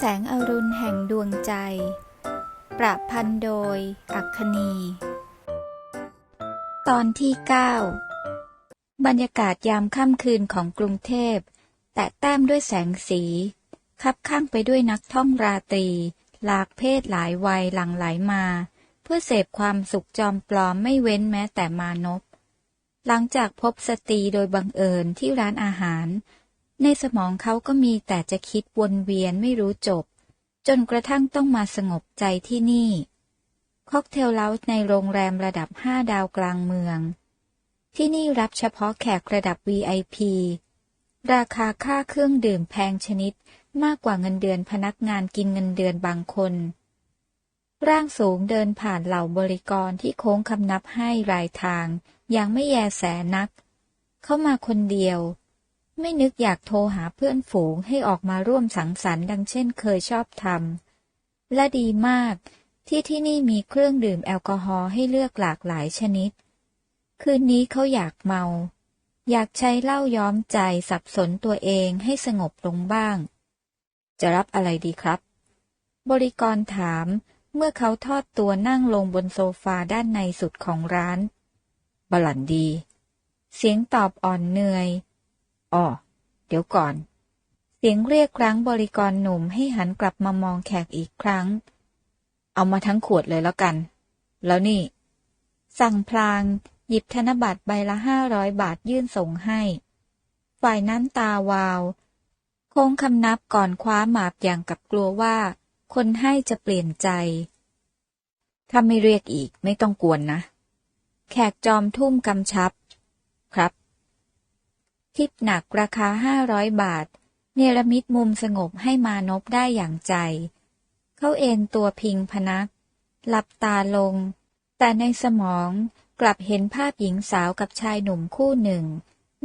แสงอรุณแห่งดวงใจ ประพันธ์โดย อัคคณีตอนที่ 9 บรรยากาศยามค่ำคืนของกรุงเทพ แตะแต้มด้วยแสงสี คับข้างไปด้วยนักท่องราตรี หลากเพศหลายวัยหลั่งไหลมา เพื่อเสพความสุขจอมปลอมไม่เว้นแม้แต่มานพหลังจากพบสตรีโดยบังเอิญที่ร้านอาหาร ในสมองเขาก็มีแต่จะคิดวนเวียนไม่รู้จบ จนกระทั่งต้องมาสงบใจที่นี่ ค็อกเทลเล้าในโรงแรมระดับห้าดาวกลางเมือง ที่นี่รับเฉพาะแขกระดับ VIP ราคาค่าเครื่องดื่มแพงชนิดมากกว่าเงินเดือนพนักงานกินเงินเดือนบางคน ร่างสูงเดินผ่านเหล่าบริกรที่โค้งคำนับให้รายทางอย่างไม่แยแสนัก เข้ามาคนเดียว ไม่นึกอยากโทรหาเพื่อนฝูงให้ออกมาร่วมสังสรรค์ดังเช่นเคยชอบทำ และดีมากที่ที่นี่มีเครื่องดื่มแอลกอฮอล์ให้เลือกหลากหลายชนิด คืนนี้เขาอยากเมา อยากใช้เหล้าย้อมใจสับสนตัวเองให้สงบลงบ้าง จะรับอะไรดีครับ บริกรถามเมื่อเขาทอดตัวนั่งลงบนโซฟาด้านในสุดของร้าน บลันดี เสียงตอบอ่อนเหนื่อย อ๋อ เดี๋ยวก่อน เสียงเรียกครั้งบริกรหนุ่มให้หันกลับมามองแขกอีกครั้ง เอามาทั้งขวดเลยแล้วกัน แล้วนี่ สั่งพลางหยิบธนบัตรใบละห้าร้อยบาทยื่นส่งให้ ฝ่ายนั้นตาวาว โค้งคำนับก่อนคว้าหมาบอย่างกับกลัวว่า คนให้จะเปลี่ยนใจ ถ้าไม่เรียกอีกไม่ต้องกวนนะ แขกจอมทุ่มกำชับ ครับ ทิปหนักราคาห้าร้อยบาท เนรมิตมุมสงบให้มานพได้อย่างใจ เขาเอนตัวพิงพนัก หลับตาลง แต่ในสมองกลับเห็นภาพหญิงสาวกับชายหนุ่มคู่หนึ่ง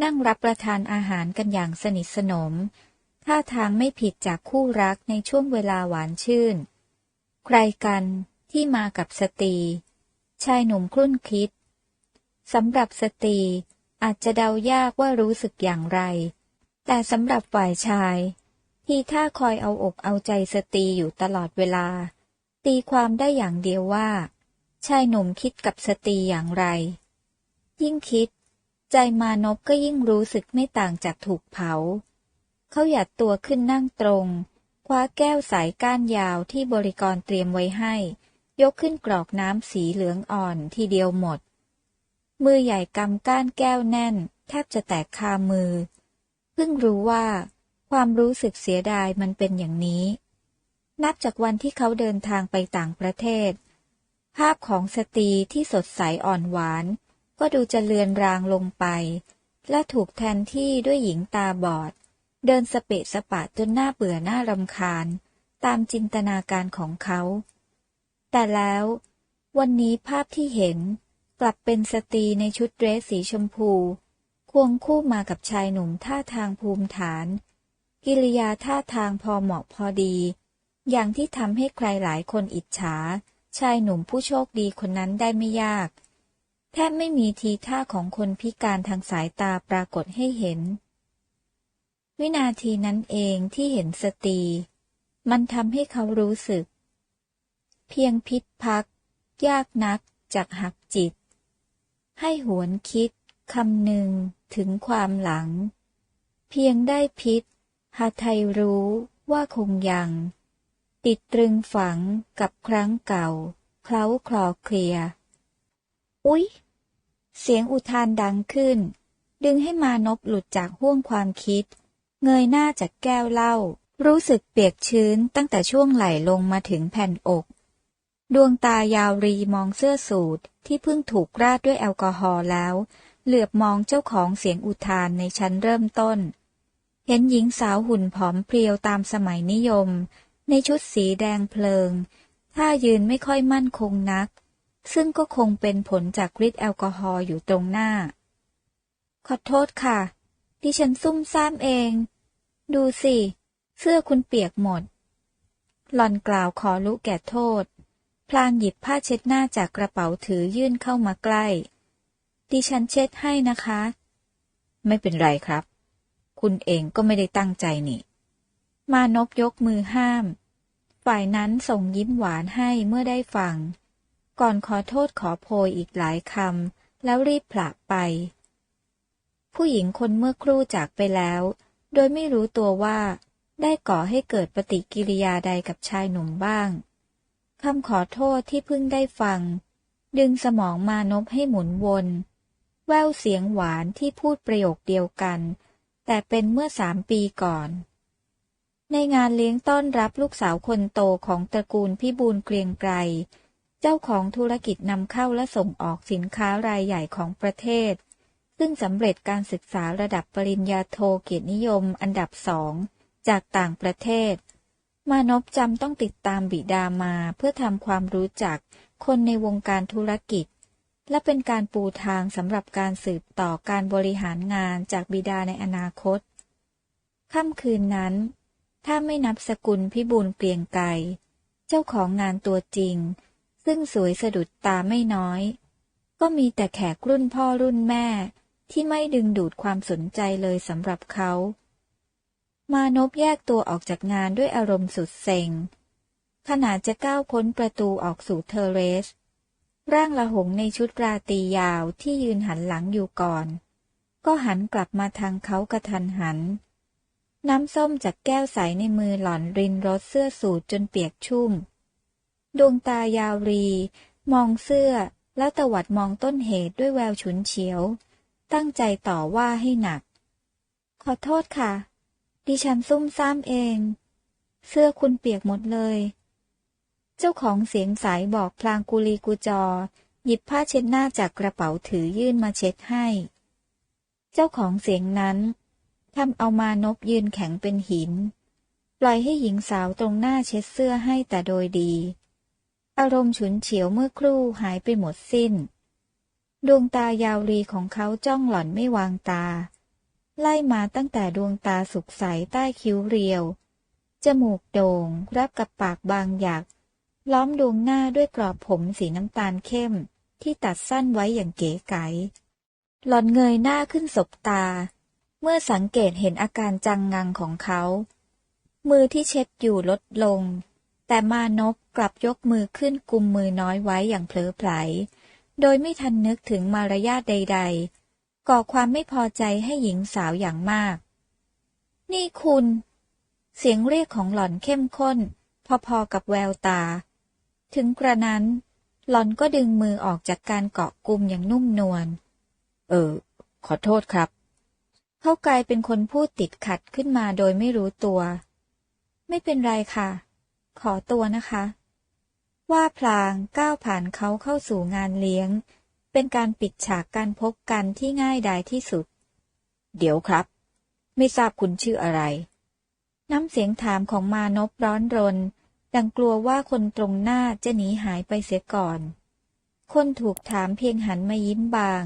นั่งรับประทานอาหารกันอย่างสนิทสนม ท่าทางไม่ผิดจากคู่รักในช่วงเวลาหวานชื่น ใครกันที่มากับสตรี ชายหนุ่มครุ่นคิดสำหรับสตรี อาจจะเดายากว่ารู้สึกอย่างไร แต่สำหรับฝ่ายชาย ที่ท่าคอยเอาอกเอาใจสตรีอยู่ตลอดเวลา ตีความได้อย่างเดียวว่า ชายหนุ่มคิดกับสตรีอย่างไร ยิ่งคิด ใจมานพก็ยิ่งรู้สึกไม่ต่างจากถูกเผา เขาหยัดตัวขึ้นนั่งตรง คว้าแก้วสายก้านยาวที่บริกรเตรียมไว้ให้ ยกขึ้นกรอกน้ำสีเหลืองอ่อนทีเดียวหมด มือใหญ่กำก้านแก้วแน่น แทบจะแตกคามือ เพิ่งรู้ว่า ความรู้สึกเสียดายมันเป็นอย่างนี้ นับจากวันที่เขาเดินทางไปต่างประเทศ ภาพของสตรีที่สดใสอ่อนหวาน ก็ดูจะเลือนรางลงไป และถูกแทนที่ด้วยหญิงตาบอด เดินสเปะสปะจนหน้าเบื่อหน้ารำคาญ ตามจินตนาการของเขา แต่แล้ว วันนี้ภาพที่เห็น กลับเป็นสตรีในชุดเดรสสีชมพู ควงคู่มากับชายหนุ่มท่าทางภูมิฐาน กิริยาท่าทางพอเหมาะพอดี อย่างที่ทำให้ใครหลายคนอิจฉา ชายหนุ่มผู้โชคดีคนนั้นได้ไม่ยาก แทบไม่มีทีท่าของคนพิการทางสายตาปรากฏให้เห็น วินาทีนั้นเองที่เห็นสตรี มันทำให้เขารู้สึก เพียงพิษพัก ยากนักจากหักจิต ให้หวนคิดคำหนึ่งถึงความหลัง เพียงได้พิษหาไทยรู้ว่าคงยัง ติดตรึงฝังกับครั้งเก่า เคล้าคลอเคลีย อุ๊ย เสียงอุทานดังขึ้น ดึงให้มานพหลุดจากห่วงความคิด เงยหน้าจากแก้วเหล้ารู้สึกเปียกชื้นตั้งแต่ช่วงไหลลงมาถึงแผ่นอก ดวงตายาวรีมองเสื้อสูทที่เพิ่งถูกราดด้วยแอลกอฮอล์แล้ว เหลือบมองเจ้าของเสียงอุทานในชั้นเริ่มต้น เห็นหญิงสาวหุ่นผอมเพรียวตามสมัยนิยม ในชุดสีแดงเพลิงท่ายืนไม่ค่อยมั่นคงนัก ซึ่งก็คงเป็นผลจากฤทธิ์แอลกอฮอล์อยู่ตรงหน้า ขอโทษค่ะดิฉันซุ่มซ่ามเอง ดูสิ เสื้อคุณเปียกหมด หล่อนกล่าวขอรู้แก่โทษ พลางหยิบผ้าเช็ดหน้าจากกระเป๋าถือยื่นเข้ามาใกล้ ดิฉันเช็ดให้นะคะ ไม่เป็นไรครับ คุณเองก็ไม่ได้ตั้งใจนี่ มานพยกมือห้าม ฝ่ายนั้นส่งยิ้มหวานให้เมื่อได้ฟัง ก่อนขอโทษขอโพยอีกหลายคำแล้วรีบผละไป ผู้หญิงคนเมื่อครู่จากไปแล้ว โดยไม่รู้ตัวว่าได้ก่อให้เกิดปฏิกิริยาใดกับชายหนุ่มบ้าง คำขอโทษที่เพิ่งได้ฟัง ดึงสมองมานพให้หมุนวน แววเสียงหวานที่พูดประโยคเดียวกัน แต่เป็นเมื่อสามปีก่อน ในงานเลี้ยงต้อนรับลูกสาวคนโตของตระกูลพี่บูลเกรียงไกร เจ้าของธุรกิจนำเข้าและส่งออกสินค้ารายใหญ่ของประเทศ ซึ่งสำเร็จการศึกษาระดับปริญญาโทเกียรตินิยมอันดับสองจากต่างประเทศ มานพจำต้องติดตามบิดามาเพื่อทำความรู้จักคนในวงการธุรกิจ และเป็นการปูทางสำหรับการสืบต่อการบริหารงานจากบิดาในอนาคต ค่ำคืนนั้น ถ้าไม่นับสกุลพิบูลเกรียงไกเจ้าของงานตัวจริง ซึ่งสวยสะดุดตาไม่น้อย ก็มีแต่แขกรุ่นพ่อรุ่นแม่ที่ไม่ดึงดูดความสนใจเลยสำหรับเขา มานพแยกตัวออกจากงานด้วยอารมณ์สุดเซ็ง ขณะจะก้าวพ้นประตูออกสู่เทเรส ร่างละหงในชุดราตรียาวที่ยืนหันหลังอยู่ก่อน ก็หันกลับมาทางเขากระทันหัน น้ำส้มจากแก้วใสในมือหล่อนรินรถเสื้อสูทจนเปียกชุ่ม ดวงตายาวรี มองเสื้อแล้วตวัดมองต้นเหตุด้วยแววฉุนเฉียว ตั้งใจต่อว่าให้หนัก ขอโทษค่ะ ดิฉันซุ่มซ่ามเอง เสื้อคุณเปียกหมดเลย เจ้าของเสียงสายบอกพลางกุลีกุจอ หยิบผ้าเช็ดหน้าจากกระเป๋าถือยื่นมาเช็ดให้ เจ้าของเสียงนั้นทำเอามานพยืนแข็งเป็นหิน ปล่อยให้หญิงสาวตรงหน้าเช็ดเสื้อให้แต่โดยดี อารมณ์ฉุนเฉียวเมื่อครู่หายไปหมดสิ้น ดวงตายาวรีของเขาจ้องหล่อนไม่วางตา ไล่มาตั้งแต่ดวงตาสุกใสใต้คิ้วเรียว จมูกโด่งรับกับปากบางหยัก ล้อมดวงหน้าด้วยกรอบผมสีน้ำตาลเข้มที่ตัดสั้นไว้อย่างเก๋ไก๋หล่อนเงยหน้าขึ้นสบตา เมื่อสังเกตเห็นอาการจังงังของเขา มือที่เช็ดอยู่ลดลง แต่มานพกลับยกมือขึ้นกุมมือน้อยไว้อย่างเผลอไผล โดยไม่ทันนึกถึงมารยาทใด ๆ ก่อความไม่พอใจให้หญิงสาวอย่างมาก นี่คุณ เสียงเรียกของหล่อนเข้มข้น พอๆกับแววตา ถึงกระนั้น หล่อนก็ดึงมือออกจากการเกาะกุมอย่างนุ่มนวล เออ ขอโทษครับ เขากลายเป็นคนพูดติดขัดขึ้นมาโดยไม่รู้ตัว ไม่เป็นไรค่ะ ขอตัวนะคะ ว่าพลางก้าวผ่านเขาเข้าสู่งานเลี้ยง เป็นการปิดฉากการพบกันที่ง่ายดายที่สุด เดี๋ยวครับ ไม่ทราบคุณชื่ออะไร น้ำเสียงถามของมานพร้อนรน ดังกลัวว่าคนตรงหน้าจะหนีหายไปเสียก่อน คนถูกถามเพียงหันมายิ้มบาง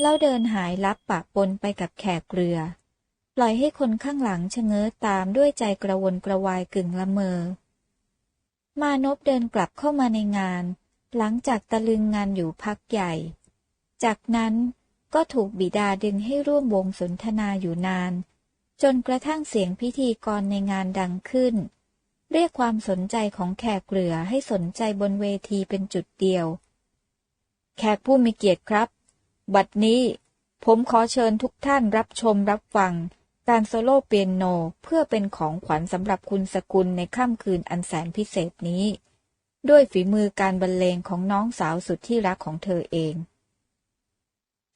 แล้วเดินหายลับปะปนไปกับแขกเรือ ปล่อยให้คนข้างหลังชะเง้อตามด้วยใจกระวนกระวายกึ่งละเมอ มานพเดินกลับเข้ามาในงาน หลังจากตะลึงงานอยู่พักใหญ่ จากนั้นก็ถูกบิดาดึงให้ร่วมวงสนทนาอยู่นาน จนกระทั่งเสียงพิธีกรในงานดังขึ้น เรียกความสนใจของแขกเรือให้สนใจบนเวทีเป็นจุดเดียว แขกผู้มีเกียรติครับ บัดนี้ผมขอเชิญทุกท่านรับชมรับฟัง การโซโล่เปียโนเพื่อเป็นของขวัญสำหรับคุณสกุลในค่ำคืนอันแสนพิเศษนี้ ด้วยฝีมือการบรรเลงของน้องสาวสุดที่รักของเธอเอง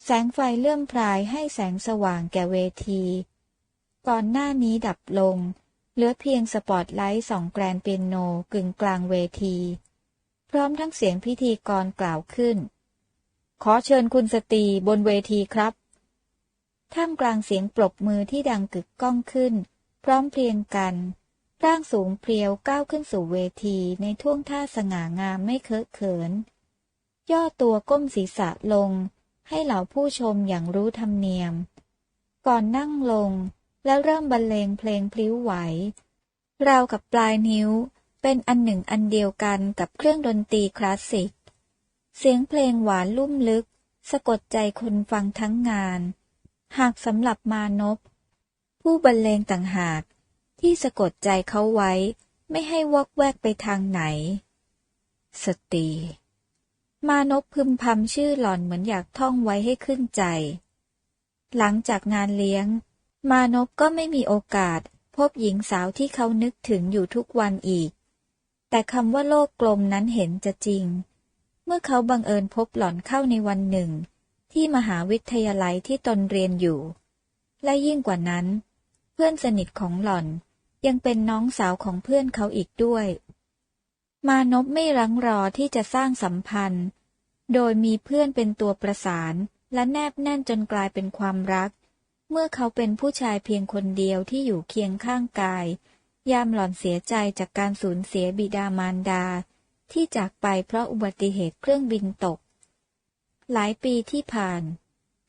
แสงไฟเลื่อมพรายให้แสงสว่างแก่เวที ก่อนหน้านี้ดับลง เหลือเพียงสปอตไลท์สองแกรนเปียโนกึ่งกลางเวที พร้อมทั้งเสียงพิธีกรกล่าวขึ้น ขอเชิญคุณสตรีบนเวทีครับ ท่ามกลางเสียงปรบมือที่ดังกึกก้องขึ้น พร้อมเพรียงกัน ร่างสูงเพรียวก้าวขึ้นสู่เวทีในท่วงท่าสง่างามไม่เคอะเขิน ย่อตัวก้มศีรษะลง ให้เหล่าผู้ชมอย่างรู้ธรรมเนียม ก่อนนั่งลงแล้วเริ่มบรรเลงเพลงพลิ้วไหว ราวกับปลายนิ้วเป็นอันหนึ่งอันเดียวกันกับเครื่องดนตรีคลาสสิก เสียงเพลงหวานลุ่มลึก สะกดใจคนฟังทั้งงาน หากสำหรับมานพผู้บรรเลงต่างหาก ที่สะกดใจเขาไว้ ไม่ให้วอกแวกไปทางไหน สตรี มานพพึมพำชื่อหล่อนเหมือนอยากท่องไว้ให้ขึ้นใจ หลังจากงานเลี้ยง มานพก็ไม่มีโอกาส พบหญิงสาวที่เขานึกถึงอยู่ทุกวันอีก แต่คำว่าโลกกลมนั้นเห็นจะจริง เมื่อเขาบังเอิญพบหล่อนเข้าในวันหนึ่ง ที่มหาวิทยาลัยที่ตนเรียนอยู่ และยิ่งกว่านั้น เพื่อนสนิทของหล่อน ยังเป็นน้องสาวของเพื่อนเขาอีกด้วย มานพไม่รังรอที่จะสร้างสัมพันธ์ โดยมีเพื่อนเป็นตัวประสานและแนบแน่นจนกลายเป็นความรัก เมื่อเขาเป็นผู้ชายเพียงคนเดียวที่อยู่เคียงข้างกาย ยามหล่อนเสียใจจากการสูญเสียบิดามารดา ที่จากไปเพราะอุบัติเหตุเครื่องบินตก หลายปีที่ผ่าน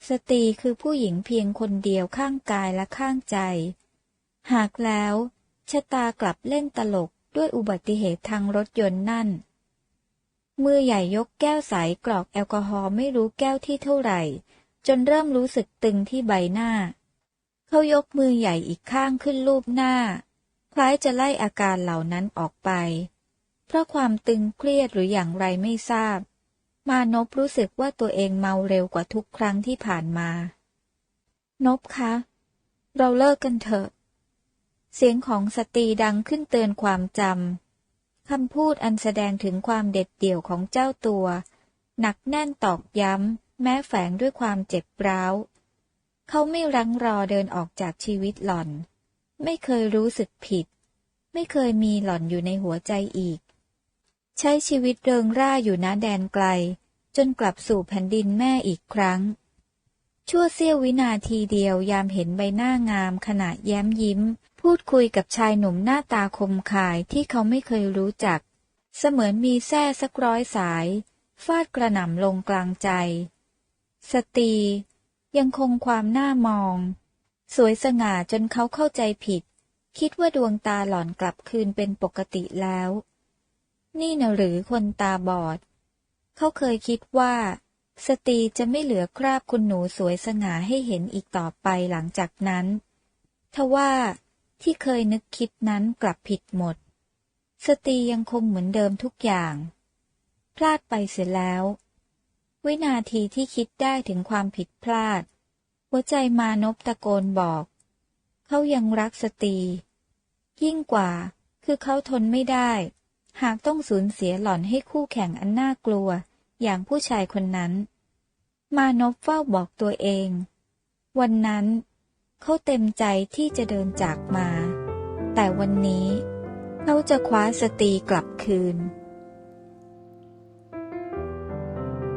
สตรีคือผู้หญิงเพียงคนเดียวข้างกายและข้างใจ หากแล้ว ชะตากลับเล่นตลกด้วยอุบัติเหตุทางรถยนต์นั่น มือใหญ่ยกแก้วใสกรอกแอลกอฮอล์ไม่รู้แก้วที่เท่าไหร่ จนเริ่มรู้สึกตึงที่ใบหน้า เขายกมือใหญ่อีกข้างขึ้นลูบหน้า คล้ายจะไล่อาการเหล่านั้นออกไป เพราะความตึงเครียดหรืออย่างไรไม่ทราบ มานพรู้สึกว่าตัวเองเมาเร็วกว่าทุกครั้งที่ผ่านมานพคะ เราเลิกกันเถอะ เสียงของสตรีดังขึ้นเตือนความจำ คำพูดอันแสดงถึงความเด็ดเดี่ยวของเจ้าตัว หนักแน่นตอกย้ำ แม้แฝงด้วยความเจ็บร้าว เขาไม่รังรอเดินออกจากชีวิตหล่อน ไม่เคยรู้สึกผิด ไม่เคยมีหล่อนอยู่ในหัวใจอีก ใช้ชีวิตเริงร่าอยู่ณแดนไกล จนกลับสู่แผ่นดินแม่อีกครั้ง ชั่วเสี้ยววินาทีเดียวยามเห็นใบหน้างามขณะแย้มยิ้ม พูดคุยกับชายหนุ่มหน้าตาคมคายที่เขาไม่เคยรู้จัก เสมือนมีแส้สักร้อยสาย ฟาดกระหน่ำลงกลางใจ สตรียังคงความหน่ามอง สวยสง่าจนเขาเข้าใจผิด คิดว่าดวงตาหล่อนกลับคืนเป็นปกติแล้ว นี่นะหรือคนตาบอด เขาเคยคิดว่า สตรีจะไม่เหลือคราบคุณหนูสวยสง่าให้เห็นอีกต่อไปหลังจากนั้นทว่า ที่เคยนึกคิดนั้นกลับผิดหมด สตียังคงเหมือนเดิมทุกอย่าง พลาดไปเสียแล้ว วินาทีที่คิดได้ถึงความผิดพลาด หัวใจมานพตะโกนบอก เขายังรักสตียิ่งกว่าคือเขาทนไม่ได้ หากต้องสูญเสียหล่อนให้คู่แข่งอันน่ากลัว อย่างผู้ชายคนนั้น มานพเฝ้าบอกตัวเอง วันนั้น เขาเต็มใจที่จะเดินจากมา แต่วันนี้เขาจะคว้าสตีกลับคืน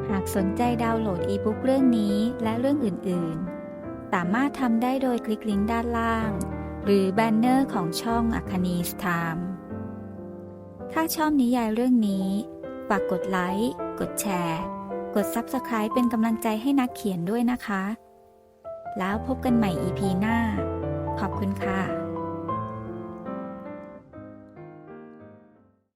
หากสนใจดาวน์โหลดอีบุ๊กเรื่องนี้และเรื่องอื่น ๆ สามารถทำได้โดยคลิกลิงก์ด้านล่าง หรือแบนเนอร์ของช่องอัคนีสไทม์ถ้าชอบนิยายเรื่องนี้ ฝากกดไลค์ กดแชร์ กด Subscribe เป็นกำลังใจให้นักเขียนด้วยนะคะ แล้วพบกันใหม่ EP หน้า ขอบคุณค่ะ